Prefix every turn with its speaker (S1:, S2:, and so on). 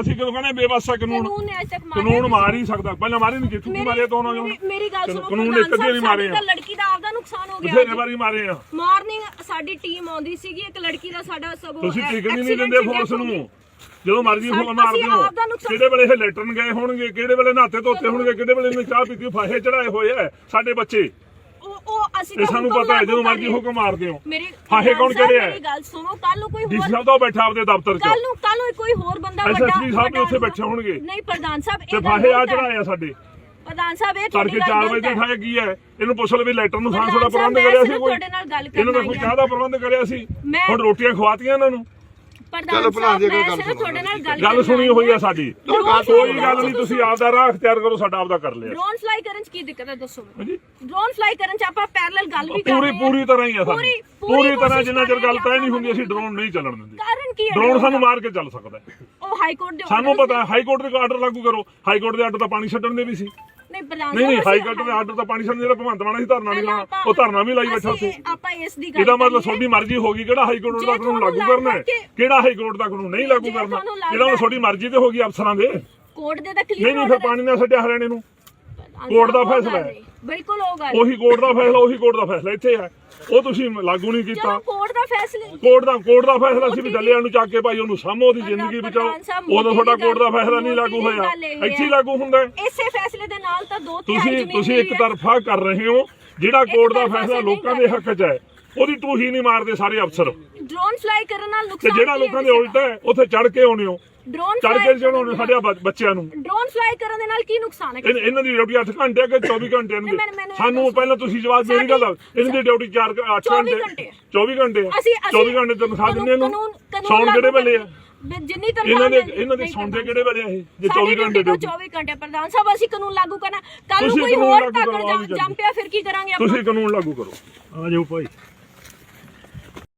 S1: ਅਸੀਂ ਕਿਉਂ ਕਹਿੰਦੇ ਬੇਵਸ ਕਾਨੂੰਨ
S2: ਕਾਨੂੰਨ ਨੇ ਅੱਜ ਤੱਕ ਮਾਰਿਆ
S1: ਕਾਨੂੰਨ
S2: ਕਿਸੇ
S1: ਮਾਰ ਹੀ ਸਕਦਾ। ਪਹਿਲਾਂ ਮਾਰੇ ਨਹੀਂ ਕਿੱਥੋਂ ਕੀ ਮਾਰੇ ਤੋਂ ਉਹਨਾਂ ਨੂੰ
S2: ਮੇਰੀ- ਗੱਲ ਸੁਣੋ
S1: ਕਾਨੂੰਨ ਇੱਕ ਅੱਧੇ ਨਹੀਂ ਮਾਰੇ ਆ।
S2: ਲੜਕੀ ਦਾ ਆਪਦਾ ਨੁਕਸਾਨ ਹੋ ਗਿਆ।
S1: ਬਥੇਰੇ ਵਾਰੀ ਮਾਰੇ ਆ।
S2: ਮਾਰਨਿੰਗ ਸਾਡੀ ਟੀਮ ਆਉਂਦੀ ਸੀਗੀ ਇੱਕ ਲੜਕੀ ਦਾ ਸਾਡਾ ਸਭ
S1: ਤੁਸੀਂ ਟਿਕਣ ਹੀ ਨਹੀਂ ਦਿੰਦੇ ਫੋਰਸ ਨੂੰ। ਜਦੋਂ ਮਰਜ਼ੀ ਫੋਨ ਮਾਰਦੇ ਹੋ ਕਿਹੜੇ ਵੇਲੇ ਇਹ ਲੈਟਰਨ ਗਏ ਹੋਣਗੇ? ਕਿਹੜੇ ਵੇਲੇ ਨਹਾਤੇ ਧੋਤੇ ਹੋਣਗੇ? ਕਿਹੜੇ ਵੇਲੇ ਇਹਨੇ ਚਾਹ ਪੀਤੀ ਫਾਹੇ ਚੜਾਏ ਹੋਏ ਆ ਸਾਡੇ ਬੱਚੇ?
S2: ਉਹ ਉਹ ਅਸੀਂ
S1: ਇਹ
S2: ਤਾਂ
S1: ਸਾਨੂੰ ਪਤਾ ਹੈ ਜਦੋਂ ਮਰਜ਼ੀ। ਹੁਕਮ ਮਾਰਦੇ ਹੋ ਫਾਹੇ ਕੌਣ ਕਿਹੜੇ ਆ?
S2: ਮੇਰੀ ਗੱਲ ਸੁਣੋ ਕੱਲ ਨੂੰ ਕੋਈ ਹੋਰ
S1: ਸਾਹਿਬ ਤਾਂ ਬੈਠਾ ਆਪਦੇ ਦਫ਼ਤਰ 'ਚ।
S2: ਕੱਲ ਨੂੰ ਕੋਈ ਹੋਰ ਬੰਦਾ ਵੱਡਾ
S1: SSP ਸਾਹਿਬ ਵੀ ਉੱਥੇ ਬੈਠੇ ਹੋਣਗੇ।
S2: ਨਹੀਂ ਪ੍ਰਧਾਨ ਸਾਹਿਬ
S1: ਤੇ
S2: ਇਹ
S1: ਫਾਹੇ ਆ
S2: ਗਲਤ ਹੈ।
S1: ਸਾਡੇ।
S2: ਪ੍ਰਧਾਨ ਸਾਹਿਬ ਇਹ
S1: ਤੜਕੇ 4 ਵਜੇ ਦੇ ਠਾਏ ਕੀ ਹੈ? ਇਹਨੂੰ ਪੁੱਛ ਲਓ ਵੀ ਲੈਟਰ ਨੂੰ
S2: ਸਾਹਿਬ,
S1: ਪ੍ਰਬੰਧ
S2: ਮੈਂ
S1: ਕਰਿਆ ਸੀ
S2: ਸਿਰਫ
S1: ਕੋਈ?
S2: ਤੁਹਾਡੇ ਨਾਲ ਗੱਲ
S1: ਇਹਨਾਂ
S2: ਕਰਨਾ
S1: ਕੋਈ
S2: ਹੀ
S1: ਚਾਹ ਦਾ ਪ੍ਰਬੰਧ ਕਰਿਆ ਸੀ?
S2: ਮੈਂ-
S1: ਹੁਣ ਰੋਟੀਆਂ ਖਵਾਤੀਆਂ ਇਹਨਾਂ ਨੂੰ।
S2: ਪ੍ਰਧਾਨ
S3: ਚਲੋ ਭਲਾ ਜੀ,
S2: ਸਾਹਿਬ
S3: ਕੋਈ
S2: ਮੈਂ
S3: ਗੱਲ
S2: ਤੁਹਾਡੇ ਨਾਲ ਗੱਲ
S1: ਗੱਲ ਸੁਣੀ ਹੋਈ ਆ ਸਾਡੀ। ਕੋਈ ਗੱਲ ਨਹੀਂ ਤੁਸੀਂ ਆਪਦਾ ਰਾਹ ਅਖਤਿਆਰ ਕਰੋ ਸਾਡਾ ਆਪਦਾ ਕਰ ਲਿਆ।
S2: ਡਰੋਨ ਫਲਾਈ ਕਰਨ ਚ ਕੀ ਦਿੱਕਤ ਹੈ ਦੱਸੋ ਮੈਨੂੰ।
S1: ਹਾਂਜੀ।
S2: ਡਰੋਨ ਫਲਾਈ ਕਰਨ ਚ ਆਪਾਂ ਪੈਰਲਲ ਗੱਲ ਵੀ ਕਰ
S1: ਪੂਰੀ
S2: ਰਹੇ ਹਾਂ।
S1: ਪੂਰੀ ਤਰ੍ਹਾਂ ਹੀ ਆ ਸਾਡੀ।
S2: ਪੂਰੀ- ਪੂਰੀ
S1: ਪੂਰੀ ਤਰ੍ਹਾਂ
S2: ਕੋਸ਼ਿਸ਼
S1: ਜਿੰਨਾ ਚਿਰ
S2: ਕਰ ਰਹੇ
S1: ਗੱਲ ਤੈਅ ਨਹੀਂ ਹੁੰਦੀ ਅਸੀਂ ਡਰੋਨ ਨਹੀਂ ਚੱਲਣ ਦਿੰਦੇ।
S2: ਕਾਰਨ ਕੀ ਹੈ?
S1: ਡਰੋਨ ਸਾਨੂੰ ਮਾਰ ਕੇ ਚੱਲ ਸਕਦਾ ਹੈ।
S2: ਉਹ ਹਾਈ ਕੋਰਟ ਦੇ
S1: ਸਾਨੂੰ
S2: orders
S1: ਪਤਾ ਹਾਈ ਕੋਰਟ ਦੇ ਆਰਡਰ ਲਾਗੂ ਕਰੋ। ਹਾਈ ਕੋਰਟ ਦੇ ਆਰਡਰ ਤਾਂ ਪਾਣੀ ਛੱਡਣ ਦੇ ਵੀ ਸੀ।
S2: ਨਹੀਂ
S1: ਨਹੀਂ ਹਾਈ ਕੋਰਟ ਦੇ ਆਰਡਰ ਤਾਂ ਪਾਣੀ ਛੱਡਣ ਜਿਹੜਾ ਭਗਵੰਤ ਮਾਨ ਸੀ ਧਰਨਾ ਨਹੀਂ
S2: ਆਪਾਂ-
S1: ਉਹ ਧਰਨਾ ਵੀ ਲਾਈ ਬੈਠਾ ਸੀ
S2: ਅਸੀਂ- ਆਪਾਂ ਇਸ ਦੀ ਗੱਲ
S1: ਇਹਦਾ ਮਤਲਬ। ਤੁਹਾਡੀ ਮਰਜ਼ੀ ਹੋਗੀ ਕਿਹੜਾ ਹਾਈ ਕੋਰਟ ਦਾ ਕਾਨੂੰਨ ਲਾਗੂ ਕਰਨਾ ਹੈ? ਕਿਹੜਾ ਹਾਈ ਕੋਰਟ ਦਾ ਕਾਨੂੰਨ ਨਹੀਂ ਲਾਗੂ ਕਰਨਾ? ਇਹਦਾ ਮਤਲਬ ਤੁਹਾਡੀ ਮਰਜ਼ੀ ਤੇ ਹੋਗੀ ਅਫਸਰਾਂ ਦੇ।
S2: ਕੋਰਟ ਦੇ ਤਾਂ
S1: ਨਹੀਂ ਨਹੀਂ ਫਿਰ ਪਾਣੀ ਨਾਲ ਛੱਡਿਆ ਹਰਿਆਣੇ ਨੂੰ। ਕੋਰਟ ਦਾ ਫੈਸਲਾ ਹੈ।
S2: ਬਿਲਕੁਲ ਉਹ ਗੱਲ।
S1: ਉਹੀ ਕੋਰਟ ਦਾ ਫੈਸਲਾ ਉਹੀ ਕੋਰਟ ਦਾ ਫੈਸਲਾ ਇੱਥੇ ਹੈ ਉਹ ਤੁਸੀਂ ਲਾਗੂ ਨਹੀਂ ਕੀਤਾ।
S2: ਚਲੋ ਕੋਰਟ ਦਾ ਫੈਸਲੇ
S1: ਕੋਰਟ ਦਾ ਕੋਰਟ ਦਾ ਫੈਸਲਾ ਸੀ ਵੀ ਦੱਲਿਆਂ ਨੂੰ ਚੱਕ ਕੇ ਭਾਈ ਉਹਨੂੰ ਸਾਹਮੋ ਉਹਦੀ ਜ਼ਿੰਦਗੀ ਬਚਾਓ। ਉਦੋਂ ਤੁਹਾਡਾ ਕੋਰਟ ਦਾ ਫੈਸਲਾ ਨਹੀਂ ਲਾਗੂ ਹੋਇਆ।
S2: ਹੈ।
S1: ਇੱਥੇ ਹੀ ਲਾਗੂ ਹੁੰਦਾ ਹੈ।
S2: ਇਸੇ ਫੈਸਲੇ ਦੇ ਨਾਲ ਤਾਂ ਦੋ ਤਿਹਾਈ
S1: ਤੁਸੀਂ ਤੁਸੀਂ ਇੱਕ
S2: ਹੈ।
S1: ਤਰਫਾ ਕਰ ਰਹੇ ਹੋ ਜਿਹੜਾ ਕੋਰਟ ਦਾ ਫੈਸਲਾ ਲੋਕਾਂ ਦੇ ਹੱਕ 'ਚ ਹੈ ਉਹਦੀ ਟੂਹੀ ਨਹੀਂ ਮਾਰਦੇ ਸਾਰੇ ਅਫਸਰ।
S2: ਡਰੋਨ ਫਲਾਈ ਕਰਨ ਨਾਲ
S1: ਤੇ
S2: ਨੁਕਸਾਨ
S1: ਜਿਹੜਾ
S2: ਹੈ
S1: ਲੋਕਾਂ ਦੇ ਉਲਟ ਹੈ ਉੱਥੇ ਚੜ ਕੇ ਆਉਣੇ ਹੋ।
S2: ਡਰੋਨ
S1: ਚੜ ਕੇ ਚੜਾਉਣੇ ਸਾਡੇ ਬ- ਬੱਚਿਆਂ ਨੂੰ।
S2: ਡਰੋਨ ਫਲਾਈ ਕਰਨ ਦੇ ਨਾਲ ਕੀ ਨੁਕਸਾਨ ਹੈ?
S1: ਇਹ- ਇਹਨਾਂ ਦੀ ਡਿਊਟੀ 8 ਘੰਟੇ ਕਿ 24 ਘੰਟੇ
S2: ਨਹੀਂ, ਮੈਨੂੰ- ਮੈਨੂੰ ਇਹ
S1: ਸਾਨੂੰ
S2: ਦੱਸੋ।
S1: ਪਹਿਲਾਂ ਤੁਸੀਂ ਜਵਾਬ ਮੇਰੀ ਗੱਲ ਦਾ ਇਹਨਾਂ ਦੀ ਡਿਊਟੀ 4 8
S2: 24
S1: ਘੰਟੇ
S2: ਘੰਟੇ।
S1: 24 ਘੰਟੇ ਆ।
S2: ਅਸੀਂ ਅਸੀਂ
S1: 24 ਘੰਟੇ ਤਨਖਾਹ ਦਿੰਦੇ
S2: ਕਾਨੂੰਨ
S1: ਸੌਣ ਕਿਹੜੇ
S2: ਲਾਗੂ
S1: ਵੇਲੇ ਆ?
S2: ਜਿੰਨੀ ਤਨਖਾਹ
S1: ਇਹਨਾਂ ਦੇ ਇਹਨਾਂ ਦੇ ਸੌਂਦੇ ਕਿਹੜੇ ਵੇਲੇ ਆ ਇਹ? ਜੇ
S2: ਸਾਡੀ
S1: 24 ਘੰਟੇ ਡਿਊਟੀ
S2: 24 ਘੰਟੇ ਪ੍ਰਧਾਨ ਸਾਹਿਬ ਅਸੀਂ ਕਾਨੂੰਨ ਲਾਗੂ ਕਰਨਾ। ਕੱਲ ਨੂੰ ਕੋਈ ਹੋਰ ਟੱਕਰ ਜੰਮ ਪਿਆ ਫਿਰ ਕੀ ਕਰਾਂਗੇ ਆਪਾਂ?
S1: ਤੁਸੀਂ ਕਾਨੂੰਨ ਲਾਗੂ ਕਰੋ। ਆ ਜਾਓ ਭਾਈ।